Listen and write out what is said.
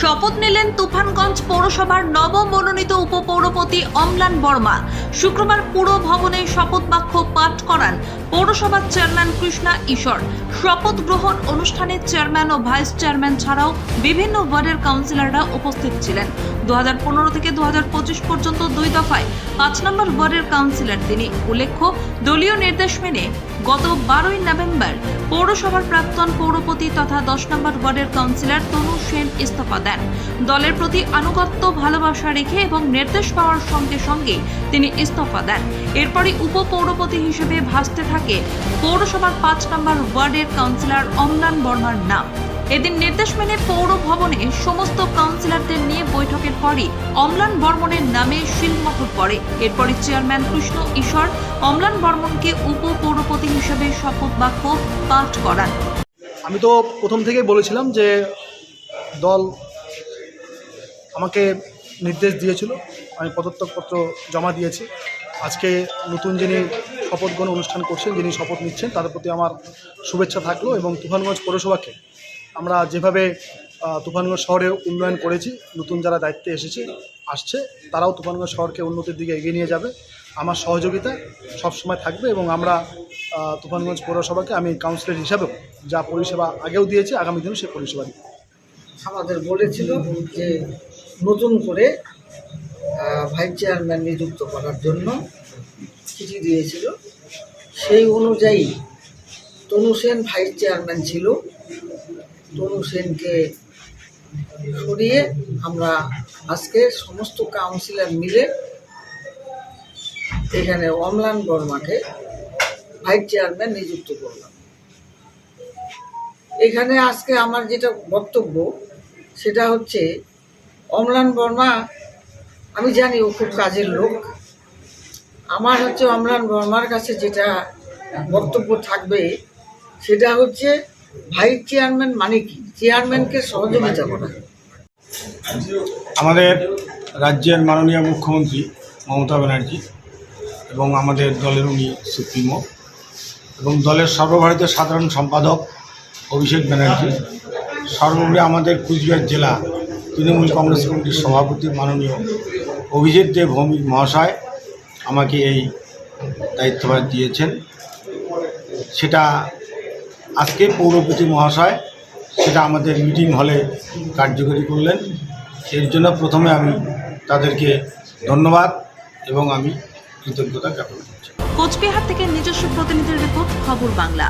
শপথ নিলেন তুফানগঞ্জ পৌরসভার নব মনোনীত উপপৌরপতি অমলান বর্মা। শুক্রবার পুর ভবনে শপথ বাক্য পাঠ করান পৌরসভার চেয়ারম্যান কৃষ্ণা ঈশ্বর। শপথ গ্রহণ অনুষ্ঠানে চেয়ারম্যান ও ভাইস চেয়ারম্যান ছাড়াও বিভিন্ন ওয়ার্ডের কাউন্সিলররা উপস্থিত ছিলেন। দু হাজার পনেরো থেকে দু হাজার পঁচিশ পর্যন্ত দুই দফায় পাঁচ নম্বর ওয়ার্ডের কাউন্সিলর তিনি। উল্লেখ্য, দলীয় নির্দেশ মেনে গত বারোই নভেম্বর পৌরসভার প্রাক্তন পৌরপতি তথা দশ নম্বর ওয়ার্ডের কাউন্সিলর তনু সেন ইস্তফা দেন। দলের প্রতি আনুগত্য, ভালোবাসা রেখে এবং নির্দেশ পাওয়ার সঙ্গে সঙ্গে তিনি ইস্তফা দেন। এরপরই উপপৌরপতি হিসেবে ভাসতে থাকে পৌরসভার পাঁচ নম্বর ওয়ার্ডের কাউন্সিলর অমলান বর্মার নাম। এদিন নির্দেশ মেনে পৌর ভবনে সমস্ত কাউন্সিলরদের নিয়ে বৈঠকের পরই অমলান বর্মনের নামে শিলমোহর পড়ে। এরপরই চেয়ারম্যান কৃষ্ণ ঈশ্বর অমলান বর্মনকে উপপৌরপতি হিসেবে শপথ বাক্য পাঠ করান। আমি তো প্রথম থেকেই বলেছিলাম যে দল আমাকে নির্দেশ দিয়েছিল, আমি পদত্যাগপত্র জমা দিয়েছি। আজকে নতুন যিনি শপথ গ্রহণ অনুষ্ঠান করছেন, যিনি শপথ নিচ্ছেন, তাদের প্রতি আমার শুভেচ্ছা থাকল এবং তুফানগঞ্জ পৌরসভাকে আমরা যেভাবে তুফানগঞ্জ শহরে উন্নয়ন করেছি, নতুন যারা দায়িত্বে এসেছে, আসছে, তারাও তুফানগঞ্জ শহরকে উন্নতির দিকে এগিয়ে নিয়ে যাবে। আমার সহযোগিতা সবসময় থাকবে এবং আমরা তুফানগঞ্জ পৌরসভাকে আমি কাউন্সিলর হিসাবেও যা পরিষেবা আগেও দিয়েছি, আগামী দিনেও সেই পরিষেবা দিব। আমাদের বলেছিল যে নতুন করে ভাইস চেয়ারম্যান নিযুক্ত করার জন্য চিঠি দিয়েছিল। সেই অনুযায়ী তনু সেন ভাইস চেয়ারম্যান ছিল। তনু সেনকে সরিয়ে আমরা আজকে সমস্ত কাউন্সিলর মিলে এখানে অমলান বর্মাকে ভাইস চেয়ারম্যান নিযুক্ত করলাম। এখানে আজকে আমার যেটা বক্তব্য, সেটা হচ্ছে অমলান বর্মা আমি জানি ও খুব কাজের লোক। আমার হচ্ছে অমলান বর্মার কাছে যেটা বক্তব্য থাকবে সেটা হচ্ছে ভাইস চেয়ারম্যান মানে কি? চেয়ারম্যানকে সহযোগিতা করা। আমাদের রাজ্যের মাননীয় মুখ্যমন্ত্রী মমতা ব্যানার্জি এবং আমাদের দলের উনি সুপ্রিমো এবং দলের সর্বভারতীয় সাধারণ সম্পাদক অভিষেক ব্যানার্জি সর্বোপরি আমাদের কুচবিহার জেলা তৃণমূল কংগ্রেস কমিটির সভাপতি মাননীয় অভিজিৎ দেব ভৌমিক মহাশয় আমাকে এই দায়িত্বভার দিয়েছেন। সেটা আজকে পৌরপতি মহাশয়, সেটা আমাদের মিটিং হলে কার্যকরী করলেন। এর জন্য প্রথমে আমি তাদেরকে ধন্যবাদ এবং আমি কৃতজ্ঞতা জ্ঞাপন করছি। কোচবিহার থেকে নিজস্ব প্রতিনিধির রিপোর্ট, খবর বাংলা।